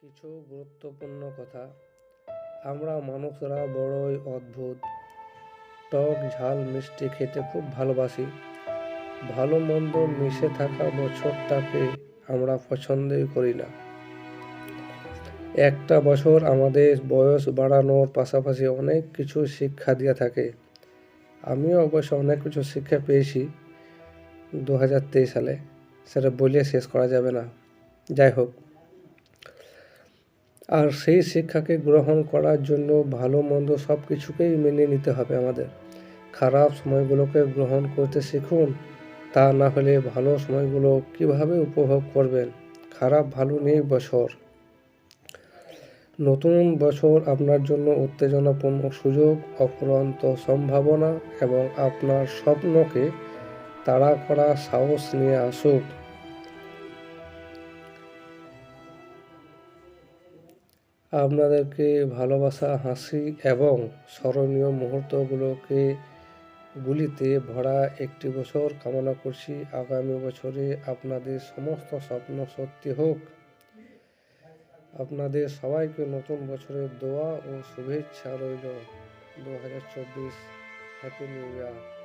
কিছু গুরুত্বপূর্ণ কথা। আমরা মানুষরা বড়ই অদ্ভুত। টক ঝাল মিষ্টি খেতে খুব ভালোবাসি। ভালো মন্দ মিশে থাকা বছরটাকে আমরা পছন্দই করি না। একটা বছর আমাদের বয়স বাড়ানোর পাশাপাশি অনেক কিছু শিক্ষা দিয়ে থাকে। আমিও অবশ্য অনেক কিছু শিক্ষা পেয়েছি দু হাজার তেইশ সালে। সেটা বলে শেষ করা যাবে না। যাই হোক। আর সেই শিক্ষাকে গ্রহণ করার জন্য ভালো মন্দ সব কিছুকেই মেনে নিতে হবে আমাদের। খারাপ সময়গুলোকে গ্রহণ করতে শিখুন, তা না হলে ভালো সময়গুলো কীভাবে উপভোগ করবেন? খারাপ ভালো নেই বছর। নতুন বছর আপনার জন্য উত্তেজনাপূর্ণ সুযোগ অফুরন্ত সম্ভাবনা এবং আপনার স্বপ্নকে তাড়া করা সাহস নিয়ে আসুক। আপনাদেরকে ভালোবাসা, হাসি এবং স্মরণীয় মুহূর্তগুলোকে গুলিতে ভরা একটি বছর কামনা করছি। আগামী বছরে আপনাদের সমস্ত স্বপ্ন সত্যি হোক। আপনাদের সবাইকে নতুন বছরের দোয়া ও শুভেচ্ছা রইল। দু হাজার চব্বিশ হ্যাপি নিউ ইয়ার